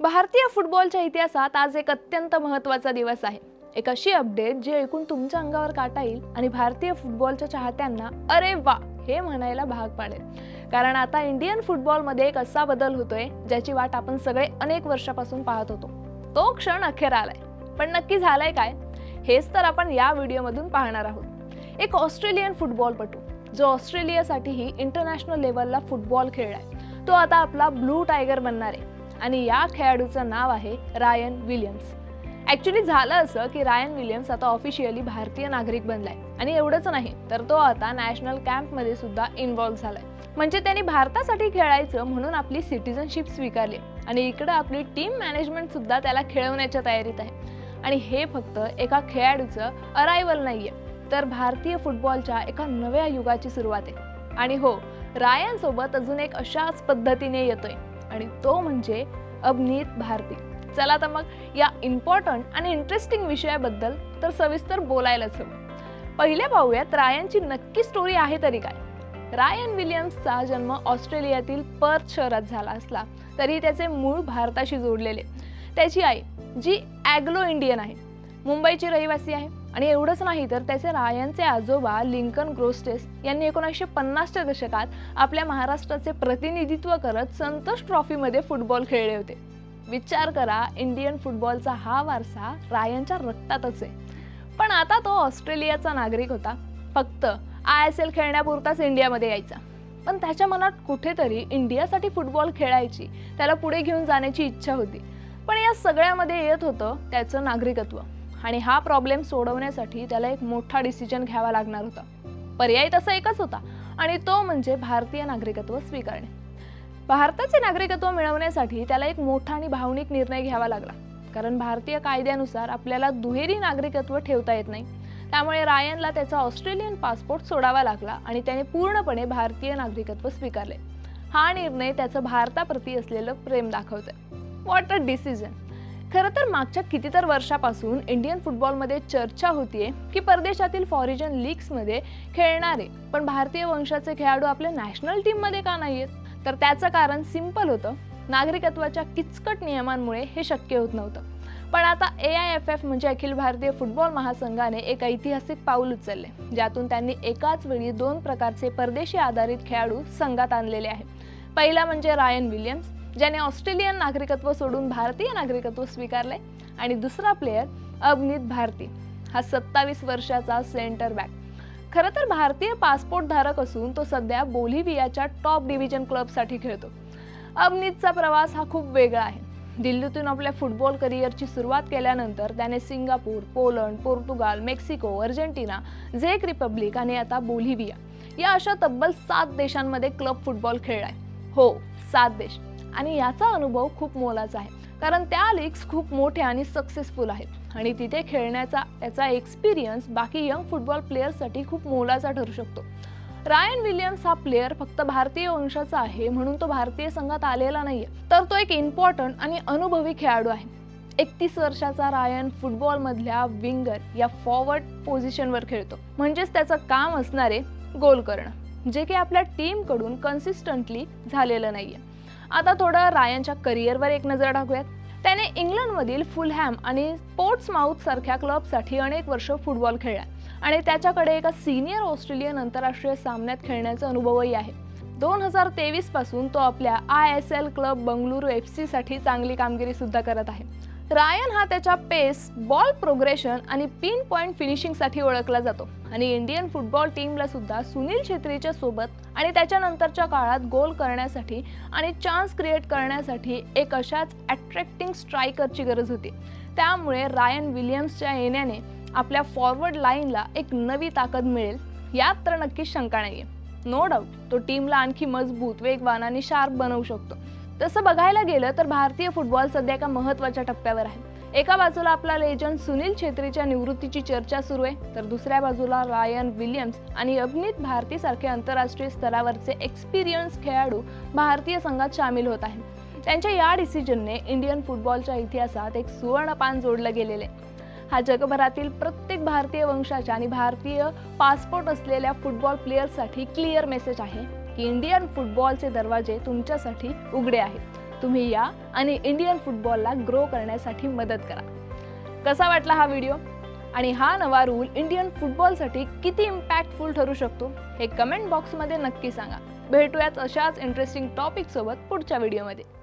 भारतीय फुटबॉलच्या इतिहासात आज एक अत्यंत महत्त्वाचा दिवस आहे. एक अशी अपडेट जी ऐकून तुमच्या अंगावर काटा येईल आणि भारतीय फुटबॉलच्या चाहत्यांना अरे वा हे म्हणायला भाग पाडेल. कारण आता इंडियन फुटबॉलमध्ये एक असा बदल होतोय ज्याची वाट आपण सगळे अनेक वर्षापासून पाहत होतो. तो क्षण अखेर आलाय. पण नक्की झालाय काय? हेच तर आपण या व्हिडिओमधून पाहणार आहोत. एक ऑस्ट्रेलियन फुटबॉलपटू जो ऑस्ट्रेलियासाठीही इंटरनॅशनल लेवलला फुटबॉल खेळलाय. तो आता आपला ब्लू टायगर बनणार आहे. आणि या खेळाडूचं नाव आहे रायन विलियम्स. ॲक्च्युली झालं असं की रायन विलियम्स आता ऑफिशियली भारतीय नागरिक बनलाय. आणि एवढंच नाही तर तो आता नॅशनल कॅम्पमध्ये सुद्धा इन्व्हॉल्व झालाय. म्हणजे त्यांनी भारतासाठी खेळायचं म्हणून आपली सिटिझनशिप स्वीकारली. आणि इकडं आपली टीम मॅनेजमेंट सुद्धा त्याला खेळवण्याच्या तयारीत आहे. आणि हे फक्त एका खेळाडूचं अरायवल नाहीये तर भारतीय फुटबॉलच्या एका नव्या युगाची सुरुवात आहे. आणि हो रायन सोबत अजून एक अशाच पद्धतीने येतोय. आणि तो म्हणजे अभिनीत भारती. चला तर मग या इम्पॉर्टंट आणि इंटरेस्टिंग विषयाबद्दल तर सविस्तर बोलायलाच हवं. पहिले पाहूयात रायांची नक्की स्टोरी आहे तरी काय? रायन विलियम्सचा जन्म ऑस्ट्रेलियातील पर्थ शहरात झाला असला तरी त्याचे मूळ भारताशी जोडलेले. त्याची आई जी ॲग्लो इंडियन आहे. मुंबईची रहिवासी आहे. आणि एवढंच नाही तर त्याचे रायांचे आजोबा लिंकन ग्रोस्टेस यांनी एकोणीसशे पन्नासच्या दशकात आपल्या महाराष्ट्राचे प्रतिनिधित्व करत संतोष ट्रॉफीमध्ये फुटबॉल खेळले होते. विचार करा इंडियन फुटबॉलचा हा वारसा रायांच्या रक्तातच आहे. पण आता तो ऑस्ट्रेलियाचा नागरिक होता. फक्त आय एस एल खेळण्यापुरताच इंडियामध्ये यायचा. पण त्याच्या मनात कुठेतरी इंडियासाठी फुटबॉल खेळायची त्याला पुढे घेऊन जाण्याची इच्छा होती. पण या सगळ्यामध्ये येत होतं त्याचं नागरिकत्व. आणि हा प्रॉब्लेम सोडवण्यासाठी त्याला एक मोठा डिसिजन घ्यावा लागणार होता. पर्याय तसा एकच होता आणि तो म्हणजे भारतीय नागरिकत्व स्वीकारणे. भारताचे नागरिकत्व मिळवण्यासाठी त्याला एक मोठा आणि भावनिक निर्णय घ्यावा लागला. कारण भारतीय कायद्यानुसार आपल्याला दुहेरी नागरिकत्व ठेवता येत नाही. त्यामुळे रायनला त्याचा ऑस्ट्रेलियन पासपोर्ट सोडावा लागला आणि त्याने पूर्णपणे भारतीय नागरिकत्व स्वीकारले. हा निर्णय त्याचं भारताप्रती असलेलं प्रेम दाखवतं वॉट अ डिसिजन खरं तर मागच्या कितीतर वर्षापासून इंडियन फुटबॉलमध्ये चर्चा होतीये की परदेशातील फॉरिजन लीग्समध्ये खेळणारे पण भारतीय वंशाचे खेळाडू आपल्या नॅशनल टीममध्ये का नाही आहेत तर त्याचं कारण सिंपल होतं. नागरिकत्वाच्या किचकट नियमांमुळे हे शक्य होत नव्हतं. पण आता ए आय एफ एफ म्हणजे अखिल भारतीय फुटबॉल महासंघाने एक ऐतिहासिक पाऊल उचलले ज्यातून त्यांनी एकाच वेळी दोन प्रकारचे परदेशी आधारित खेळाडू संघात आणलेले आहे. पहिला म्हणजे रायन विलियम्स ज्याने ऑस्ट्रेलियन नागरिकत्व सोडून भारतीय नागरिकत्व स्वीकारले. आणि दुसरा प्लेयर अबनीत भारती. हा सत्तावीस वर्षाचा सेंटर बॅक खरं तर भारतीय पासपोर्ट धारक असून तो सध्या बोलिव्हियाच्या टॉप डिव्हिजन क्लबसाठी खेळतो. अबनीतचा प्रवास हा खूप वेगळा आहे. दिल्लीतून आपल्या फुटबॉल करिअरची सुरुवात केल्यानंतर त्याने Singapore Poland Portugal Mexico Argentina झेक रिपब्लिक आणि आता बोलिव्हिया या अशा तब्बल सात देशांमध्ये क्लब फुटबॉल खेळलाय. हो सात देश. आणि याचा अनुभव खूप मोलाचा आहे. कारण त्या लीग्स खूप मोठ्या आणि सक्सेसफुल आहेत. आणि तिथे खेळण्याचा त्याचा एक्सपिरियन्स बाकी यंग फुटबॉल प्लेयर्ससाठी खूप मोलाचा ठरू शकतो. रायन विलियम्स हा प्लेअर फक्त भारतीय वंशाचा आहे म्हणून तो भारतीय संघात आलेला नाहीये. तर तो एक इम्पॉर्टंट आणि अनुभवी खेळाडू आहे. एकतीस वर्षाचा रायन फुटबॉलमधल्या विंगर या फॉरवर्ड पोझिशनवर खेळतो. म्हणजेच त्याचं काम असणारे गोल करणं जे की आपल्या टीमकडून कन्सिस्टंटली झालेलं नाहीये. आता थोडं रायनच्या करिअरवर एक नजर टाकूयात. त्याने इंग्लंडमधील फुलहॅम आणि स्पोर्ट्स माउथ सारख्या क्लबसाठी अनेक वर्ष फुटबॉल खेळला आणि त्याच्याकडे एका सिनियर ऑस्ट्रेलियन आंतरराष्ट्रीय सामन्यात खेळण्याचा अनुभवही आहे. दोन हजार तेवीसपासून तो आपल्या I S L club Bengaluru F C साठी चांगली कामगिरी सुद्धा करत आहे. रायन हा त्याच्या पेस बॉल प्रोग्रेशन आणि पिन पॉइंट फिनिशिंगसाठी ओळखला जातो. आणि इंडियन फुटबॉल टीमला सुद्धा सुनील छेत्रीच्या सोबत आणि त्याच्यानंतरच्या काळात गोल करण्यासाठी आणि चान्स क्रिएट करण्यासाठी एक अशाच अट्रॅक्टिंग स्ट्रायकरची गरज होती. त्यामुळे रायन विलियम्सच्या येण्याने आपल्या फॉरवर्ड लाईनला एक नवी ताकद मिळेल यात तर नक्कीच शंका नाहीये. नो डाऊट तो टीमला आणखी मजबूत वेगवान आणि शार्प बनवू शकतो. तसं बघायला गेलं तर भारतीय फुटबॉल सध्या एका महत्त्वाच्या टप्प्यावर आहे. एका बाजूला आपला लेजंड सुनील छेत्रीच्या निवृत्तीची चर्चा सुरू आहे तर दुसऱ्या बाजूला रायन विलियम्स आणि अभिनीत भारती सारखे आंतरराष्ट्रीय स्तरावरचे एक्सपिरियन्स खेळाडू भारतीय संघात सामील होत आहेत. त्यांच्या या डिसिजनने इंडियन फुटबॉलच्या इतिहासात एक सुवर्णपान जोडलं गेलेले आहे. हा जगभरातील प्रत्येक भारतीय वंशाच्या आणि भारतीय पासपोर्ट असलेल्या फुटबॉल प्लेयर्ससाठी क्लिअर मेसेज आहे. की इंडियन फुटबॉलचे दरवाजे तुमच्यासाठी उघडे आहेत. तुम्ही या आणि इंडियन फुटबॉलला ग्रो करण्यासाठी मदत करा. कसा वाटला हा व्हिडिओ? आणि हा नवा रूल इंडियन फुटबॉलसाठी किती इम्पॅक्टफुल ठरू शकतो? हे कमेंट बॉक्समध्ये नक्की सांगा. भेटूयाच अशाच इंटरेस्टिंग टॉपिकसोबत पुढच्या व्हिडिओमध्ये